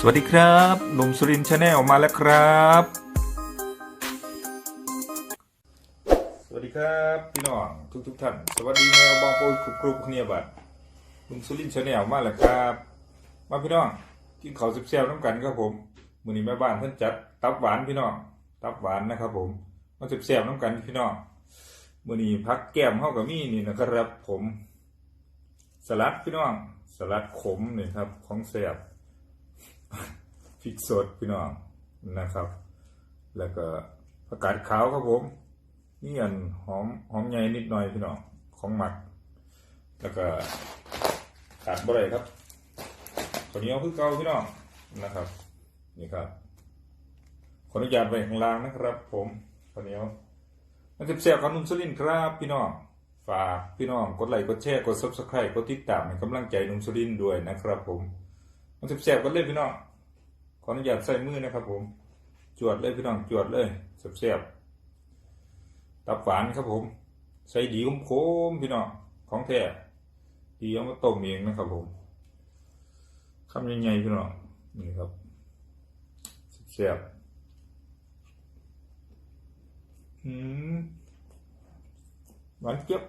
สวัสดีครับหนุ่มสุรินชาแนลมาแล้วครับ สวัสดีครับพี่น้องทุกทุกๆท่าน สวัสดีแมวบองโปยกรุบกรุบเนี่ยบัดหนุ่มสุรินชาแนลมาแล้วครับ มาพี่น้องกินข้าวสิบแซ่บน้ำกันครับผมมื้อนี้แม่บ้านเพิ่นจัดตับหวานพี่น้องตับหวานนะครับ ผมมาสิบแซ่บน้ำกันพี่น้องมื้อนี้พักแก้มเฮากับมี่นี่นะครับ ผม สลัดพี่น้อง สลัดขมนี่ครับ ของแซ่บ พริกสดพี่น้องนะครับ แล้วก็ผักกาดขาวครับผมนี่อันหอมหอมใหญ่นิดหน่อยพี่น้องของหมัก แล้วก็ขาดบ่ได้ครับข้าวเหนียวคือเก่าพี่น้องนะครับ นี่ครับขออนุญาตไว้ข้างล่างนะครับ ผมข้าวเหนียวมันจะแซ่บขนุ่มสลินครับพี่น้องฝากพี่น้องกดไลค์กดแชร์กด subscribe กดติดตามให้กำลังใจนุ่มสลินด้วยนะครับ ผมมันแซ่บกันเลยพี่น้อง ขออนุญาตใส่มือนะครับ ผม จวดเลยพี่น้องจวดเลยแซ่บๆตับหวานครับผม ใส่ดีคมๆพี่น้องของแท้ดีเอามาต้มเองนะครับ ผมคำใหญ่ๆพี่น้องนี่ครับแซ่บๆอืมหวานเจี๊ยบ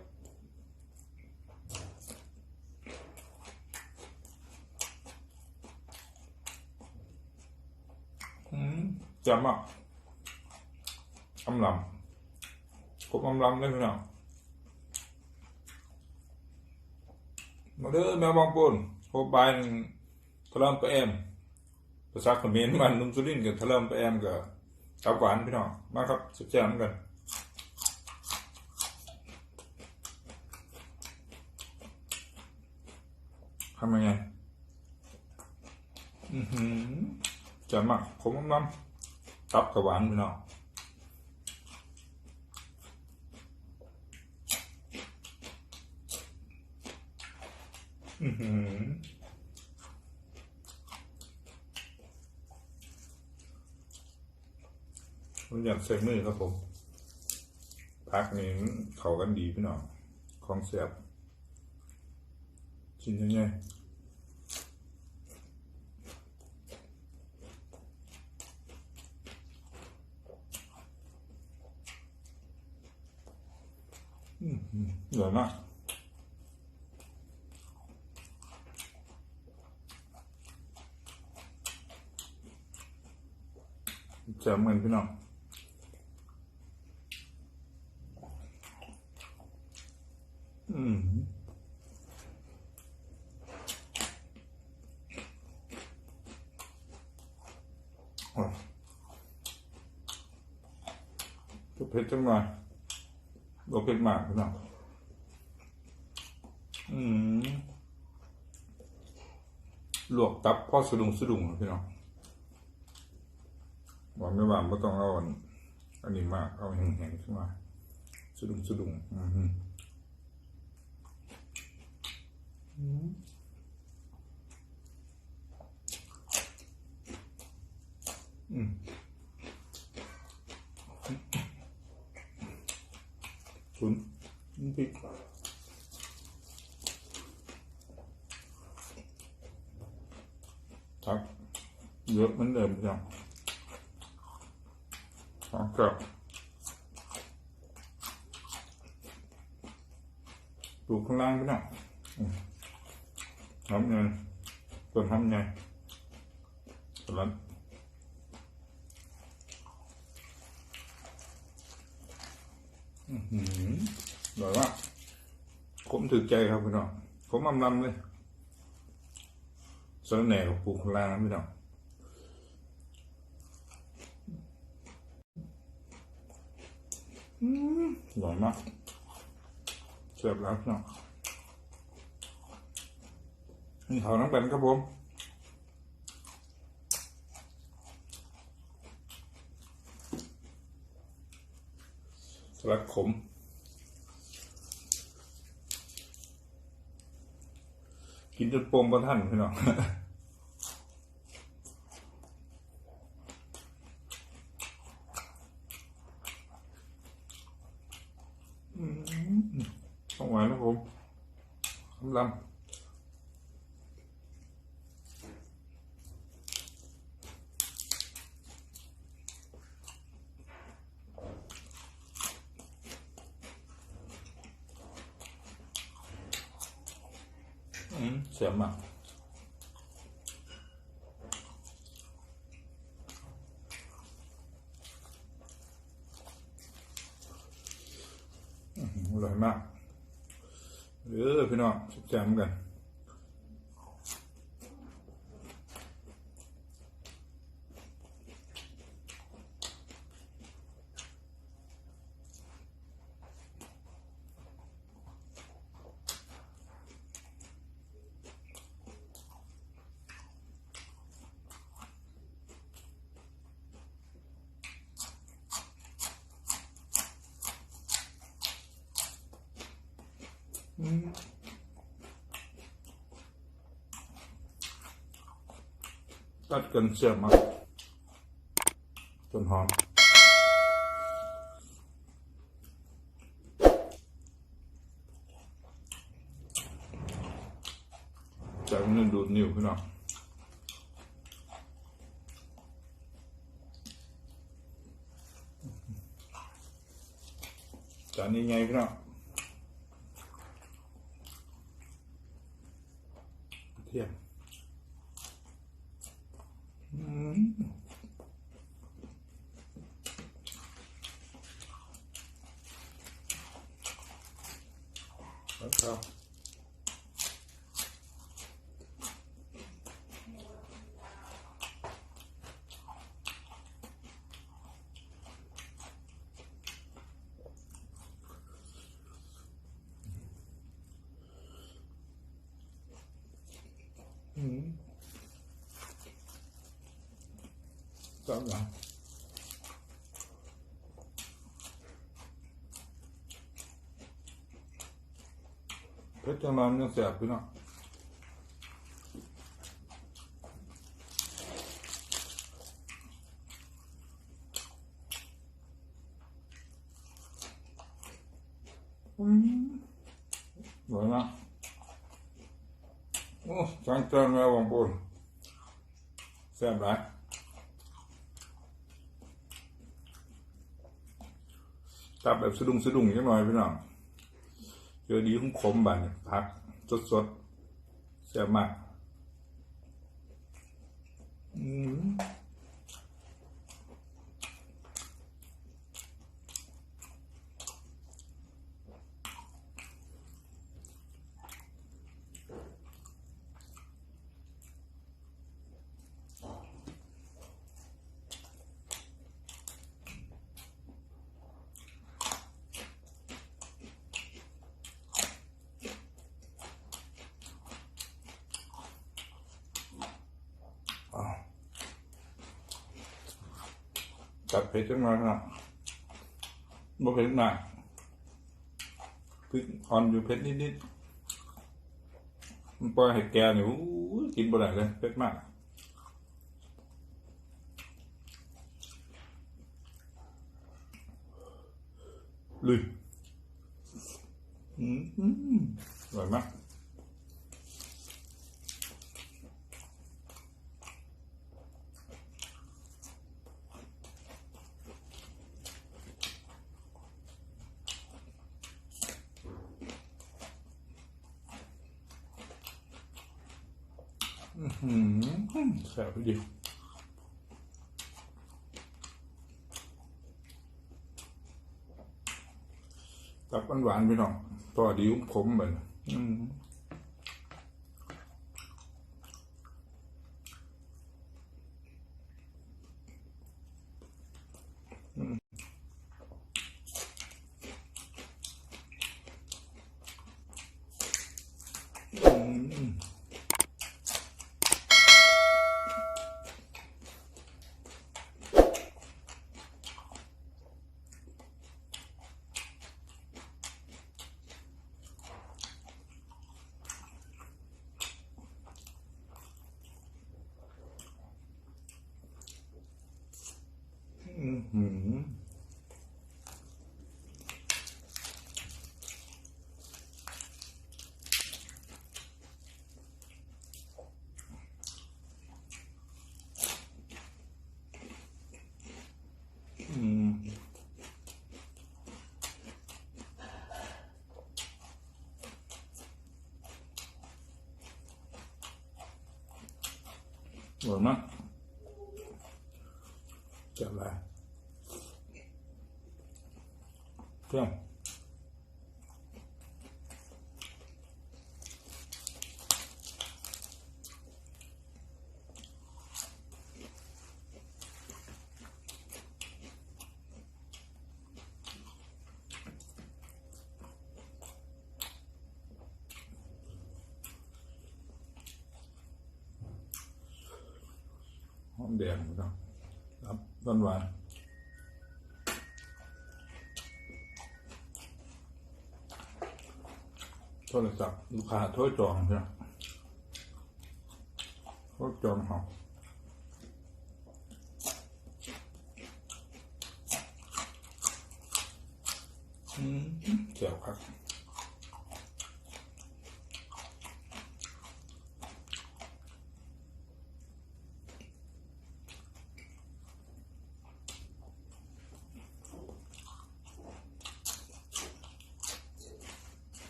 อืม จำอะอำลำกบอำลำเลยพี่น้องมาเด้อแมวบางปูนโคบายทะเลมไปแอมภาษาเขมรมันนุ่มสุรินกับทะเลมไปแอมกับตับหวานพี่น้องมาครับสุดแจ่มกันทำยังไง อือหือจัดมากผมอำลำ ตับกับหวานพี่น้องอือหือผมอยากใส่มือครับผมพักนี้เขากันดีพี่น้อง ของเสียบชิ้นยังไง อร่อมากจ่มเหมือนพี่น้องอืมอะจะเผ็ดจังหน่อยโอเผ็ดมากพี่น้อง อืมลวกตับพ่อสะดุงสะดุงพี่น้องหวานไม่หวานไม่ต้องเอาอันอันนี้มากเอาแห้งๆขึ้นมาสะดุงสะดุงอืมอืมอืมศูนย์พริกครับ เยอะเหมือนเดิมจ้ะครับปลูกข้างล่างก็ได้ทำไงต้นทำไงสลัดอือหืออร่อยมากผมถือใจครับพี่น้องผมอำลำเลยสลัดแหน่กับปลูกข้างล่างนะพี่น้อง อืมอร่อยมากเสิร์ฟแล้วพี่น้องนี่เขาน้ำเป็นครับผมสลัดขมกินจนโปงประท่านพี่น้อง ngoài nó không 25 Ừ, xẻm mà ừ, loại mạng เยมากอื้อหืออร่อยมากเออพี่น้องแซ่บๆกัน ตัดกันเสียมากต้นหอมจากนั้นดูดนิ้วพี่น้องจานนี้ไงพี่น้องเทียม แล้วก็อืม จับหลังเพชรจังมันยังแสบพี่น้องอืมอร่อยมากโอ้ จับแบบสะดุ้งสะดุ้งจังหน่อยพี่น้องเจอดีขุ้มขมบ้านพักสดสดๆแซ่บมากอืมอ้าวัดเผ็ดจังเลยนะบ่เผ็ดมากพริกอ่อนอยู่เผ็ดนิดๆมันปล่อยให้แกเนี่ยกินบ่ได้เลยเผ็ดมากลุยอืมอืมอร่อยมาก แซ่บดีตับหวานๆไปหน่อยต่อดีขมเหมือนอืมอืม อืมหืมอื มอร่อยมากจับอะไรเครื่องหอมแดงนะครับครับต้นหวาน โทรศัพท์ลูกค้าโทรจองใช่ไหมโทรจองเขาอืมเจียว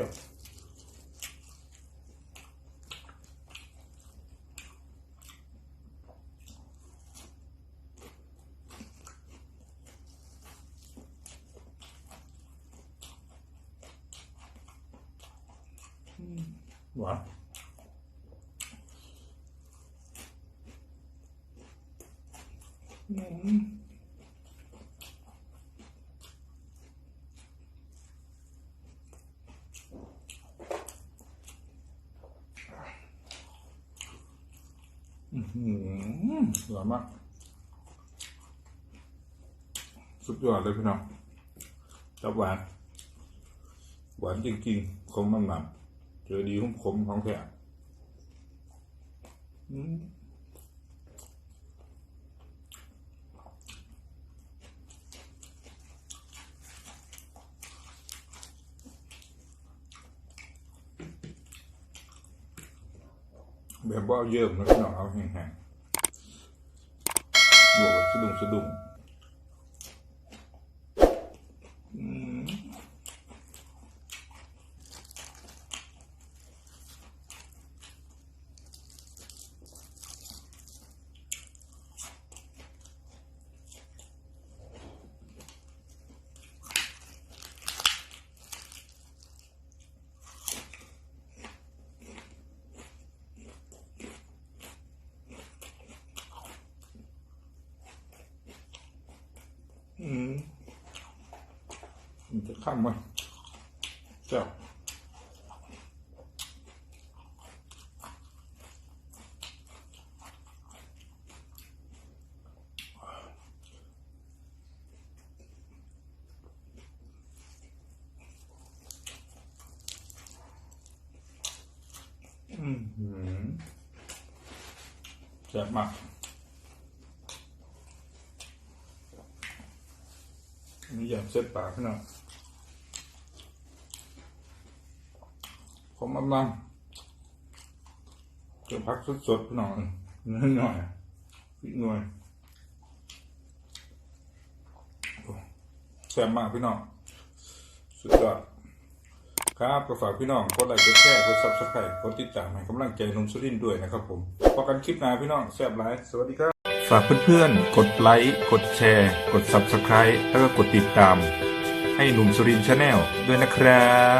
ครับเที่ยว หวานอืมอื้อหือหวานมากสุดยอดเลยพี่น้องจับหวาน หวานจริงๆคมมันหนักเจอดีของผมของแท้ แบบว่าเยิ่มแล้วพี่น้องเอาแห้งๆบวกกับสะดุ้งสะดุ้งอืม อืม มันจะข้ามมาเจ้าอืมหืมแซ่บมากนี่อยางเส้นปากพี่น้องผมอำลังจะพักสดๆพี่น้องนิดหน่อยพี่หน่อยแซ่บมากพี่น้อง สุดยอดครับก็ฝากพี่น้องกดไลค์กดแชร์กดซับสไครต์กดติดตามให้กำลังใจหนุ่มสุรินด้วยนะครับผมพบกันคลิปหน้าพี่น้องแซ่บหลายสวัสดีครับ ฝากเพื่อนๆ กดไลค์กดแชร์ กด Subscribe แล้วก็กดติดตาม ให้หนุ่มสุรินชาแนลด้วยนะครับ